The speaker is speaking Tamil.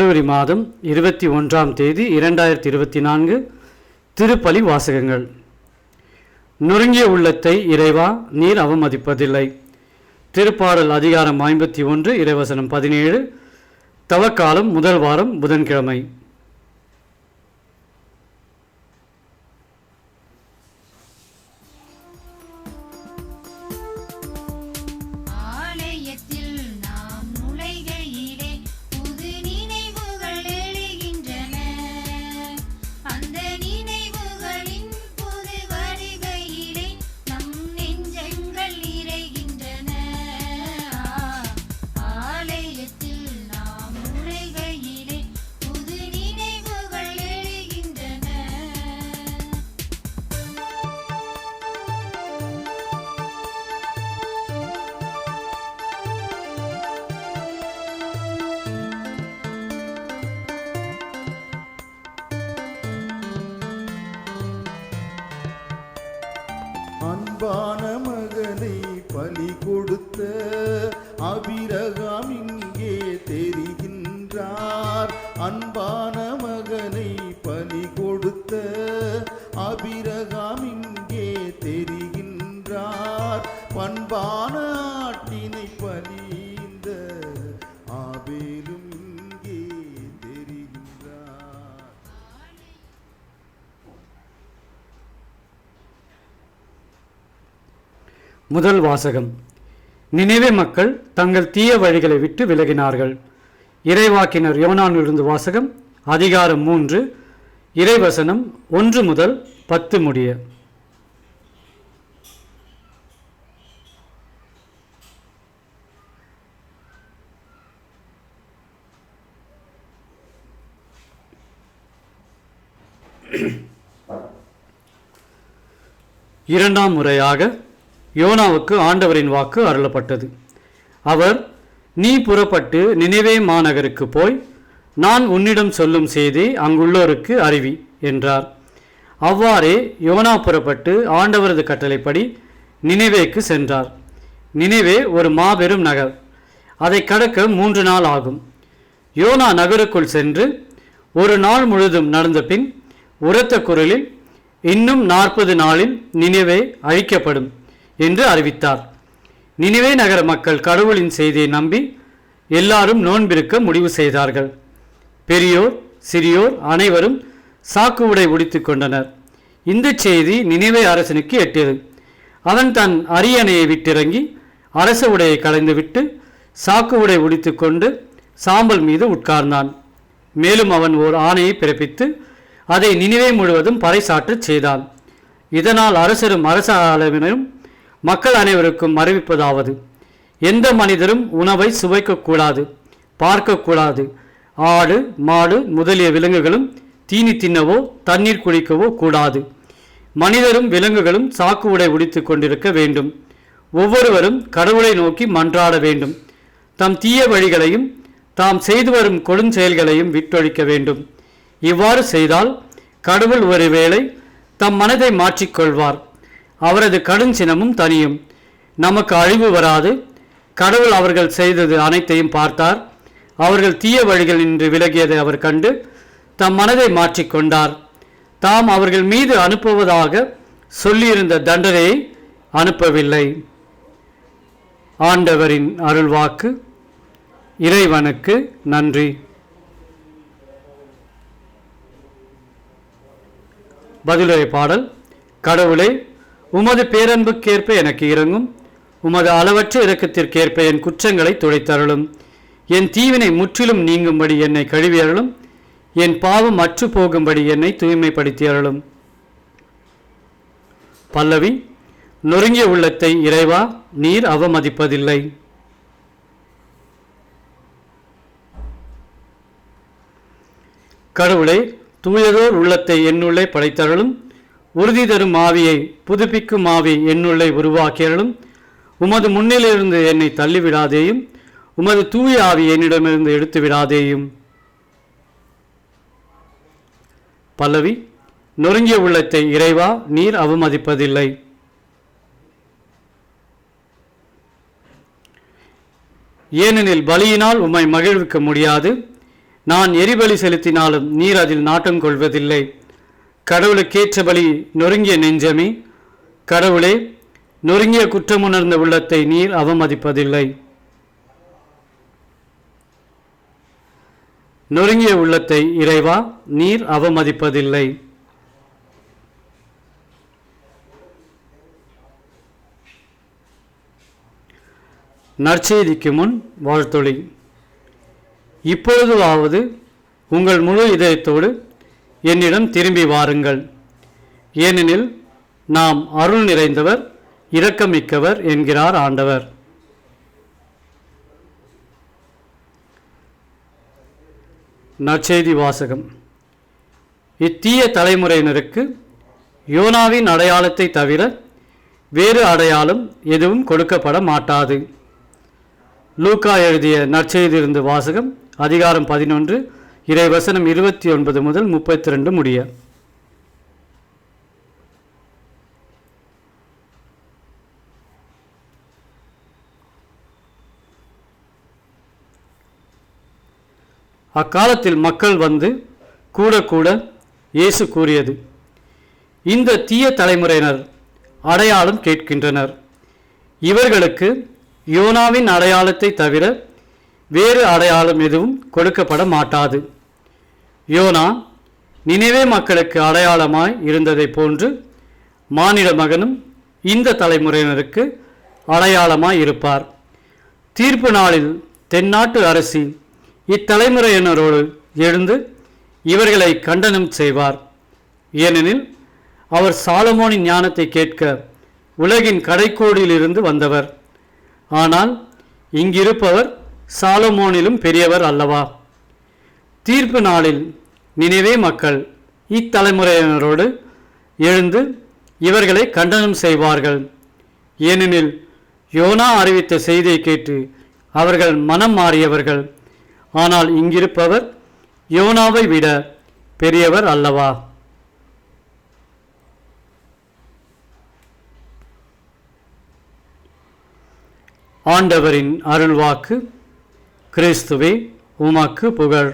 பிப்ரவரி மாதம் இருபத்தி ஒன்றாம் தேதி இரண்டாயிரத்தி இருபத்தி நான்கு திருப்பலி வாசகங்கள். நொறுங்கிய உள்ளத்தை இறைவா நீர் அவமதிப்பதில்லை. திருப்பாடல் அதிகாரம் ஐம்பத்தி ஒன்று இறைவசனம் பதினேழு தவக்காலம் முதல் வாரம் புதன்கிழமை. அன்பான மகனை பலி கொடுத்த அபிரகாம் இங்கே தெரிகின்றான். முதல் வாசகம். நினைவே மக்கள் தங்கள் தீய வழிகளை விட்டு விலகினார்கள். இறைவாக்கினர் யோனானிலிருந்து வாசகம் அதிகாரம் மூன்று இறைவசனம் ஒன்று முதல் பத்து முடிய. இரண்டாம் முறையாக யோனாவுக்கு ஆண்டவரின் வாக்கு அருளப்பட்டது. அவர் நீ புறப்பட்டு நினைவே மாநகருக்கு போய் நான் உன்னிடம் சொல்லும் செய்தி அங்குள்ளோருக்கு அறிவி என்றார். அவ்வாறே யோனா புறப்பட்டு ஆண்டவரது கட்டளைப்படி நினைவேக்கு சென்றார். நினைவே ஒரு மாபெரும் நகர். அதை கடக்க மூன்று நாள் ஆகும். யோனா நகருக்குள் சென்று ஒரு நாள் முழுதும் நடந்த பின் உரத்த குரலில் இன்னும் நாற்பது நாளில் நினைவே அழிக்கப்படும். என்று அறிவித்தார். நினைவே நகர மக்கள் கடவுளின் செய்தியை நம்பி எல்லாரும் நோன்பிருக்க முடிவு செய்தார்கள். பெரியோர் சிறியோர் அனைவரும் சாக்கு உடை உடித்து கொண்டனர். இந்த செய்தி நினைவே அரசனுக்கு எட்டியது. அவன் தன் அரியணையை விட்டிறங்கி அரச உடையை களைந்துவிட்டு சாக்கு உடை உடித்துக்கொண்டு சாம்பல் மீது உட்கார்ந்தான். மேலும் அவன் ஓர் ஆணையை பிறப்பித்து அதை நினைவே முழுவதும் பறைசாற்றச் செய்தான். இதனால் அரசரும் அரச அளவினரும் மக்கள் அனைவருக்கும் அறிவிப்பதாவது எந்த மனிதரும் உணவை சுவைக்கக்கூடாது பார்க்கக்கூடாது. ஆடு மாடு முதலிய விலங்குகளும் தீனி தின்னவோ தண்ணீர் குடிக்கவோ கூடாது. மனிதரும் விலங்குகளும் சாக்கு உடை உடித்து கொண்டிருக்க வேண்டும். ஒவ்வொருவரும் கடவுளை நோக்கி மன்றாட வேண்டும். தம் தீய வழிகளையும் தாம் செய்து வரும் கொடுஞ்செயல்களையும் விட்டொழிக்க வேண்டும். இவ்வாறு செய்தால் கடவுள் ஒருவேளை தம் மனதை மாற்றிக்கொள்வார் அவரது கடுஞ்சினமும் தனியும் நமக்கு அழிவு வராது. கடவுள் அவர்கள் செய்தது அனைத்தையும் பார்த்தார். அவர்கள் தீய வழிகள் நின்று விலகியதை அவர் கண்டு தம் மனதை மாற்றிக்கொண்டார் தாம் அவர்கள் மீது அனுப்புவதாக சொல்லியிருந்த தண்டனையை அனுப்பவில்லை. ஆண்டவரின் அருள்வாக்கு இறைவனுக்கு நன்றி. பதிலுரை பாடல் கடவுளை உமது பேரன்புக்கேற்ப எனக்கு இறங்கும் உமது அளவற்ற இரக்கத்திற்கேற்ப என் குற்றங்களை துடைத்தருளும். என் தீவினை முற்றிலும் நீங்கும்படி என்னை கழுவியருளும். என் பாவம் அற்று போகும்படி என்னை தூய்மைப்படுத்தி அருளும் பல்லவி நொறுங்கிய உள்ளத்தை இறைவா நீர் அவமதிப்பதில்லை. கடவுளே தூயதோர் உள்ளத்தை என்னுள்ளே படைத்தருளும். உறுதி தரும் ஆவியை புதுப்பிக்கும் ஆவி என்னுள்ளே உருவாக்கியலும் உமது முன்னிலிருந்து என்னை தள்ளிவிடாதேயும் உமது தூய ஆவி என்னிடமிருந்து எடுத்து விடாதேயும் பல்லவி நொறுங்கிய உள்ளத்தை இறைவா நீர் அவமதிப்பதில்லை. ஏனெனில் பலியினால் உம்மை மகிழ்விக்க முடியாது. நான் எரிபலி செலுத்தினாலும் நீர் அதில் நாட்டம் கொள்வதில்லை. கடவுளுக்கேற்றபடி நொறுங்கிய நெஞ்சமே கடவுளே நொறுங்கிய குற்றமுணர்ந்த உள்ளத்தை நீர் அவமதிப்பதில்லை. நொறுங்கிய உள்ளத்தை இறைவா நீர் அவமதிப்பதில்லை. நற்செய்திக்கு முன் வாழ்த்தொழி. இப்பொழுதுவாவது உங்கள் முழு இதயத்தோடு என்னிடம் திரும்பி வாருங்கள். ஏனெனில் நாம் அருள் நிறைந்தவர் இரக்கமிக்கவர் என்கிறார் ஆண்டவர். நற்செய்தி வாசகம். இத்தீய தலைமுறையினருக்கு யோனாவின் அடையாளத்தை தவிர வேறு அடையாளம் எதுவும் கொடுக்கப்பட மாட்டாது. லூக்கா எழுதிய நற்செய்தியிலிருந்து வாசகம் அதிகாரம் பதினொன்று இறைவசனம் இருபத்தி ஒன்பது முதல் முப்பத்தி ரெண்டு முடிய. அக்காலத்தில் மக்கள் வந்து கூட கூட இயேசு கூறியது இந்த தீய தலைமுறையினர் அடையாளம் கேட்கின்றனர். இவர்களுக்கு யோனாவின் அடையாளத்தை தவிர வேறு அடையாளம் எதுவும் கொடுக்கப்பட மாட்டாது. யோனா நினைவே மக்களுக்கு அடையாளமாய் இருந்ததைப் போன்று மானிட மகனும் இந்த தலைமுறையினருக்கு அடையாளமாய் இருப்பார். தீர்ப்பு நாளில் தென்னாட்டு அரசி இத்தலைமுறையினரோடு எழுந்து இவர்களை கண்டனம் செய்வார். ஏனெனில் அவர் சாலமோனின் ஞானத்தை கேட்க உலகின் கடைக்கோடியிலிருந்து வந்தவர். ஆனால் இங்கிருப்பவர் சாலமோனிலும் பெரியவர் அல்லவா? தீர்ப்பு நாளில் நினைவே மக்கள். இத்தலைமுறையினரோடு எழுந்து இவர்களை கண்டனம் செய்வார்கள். ஏனெனில் யோனா அறிவித்த செய்தியை கேட்டு அவர்கள் மனம் மாறியவர்கள். ஆனால் இங்கிருப்பவர் யோனாவை விட பெரியவர் அல்லவா? ஆண்டவரின் அருள்வாக்கு கிறிஸ்துவே உமக்கு புகழ்.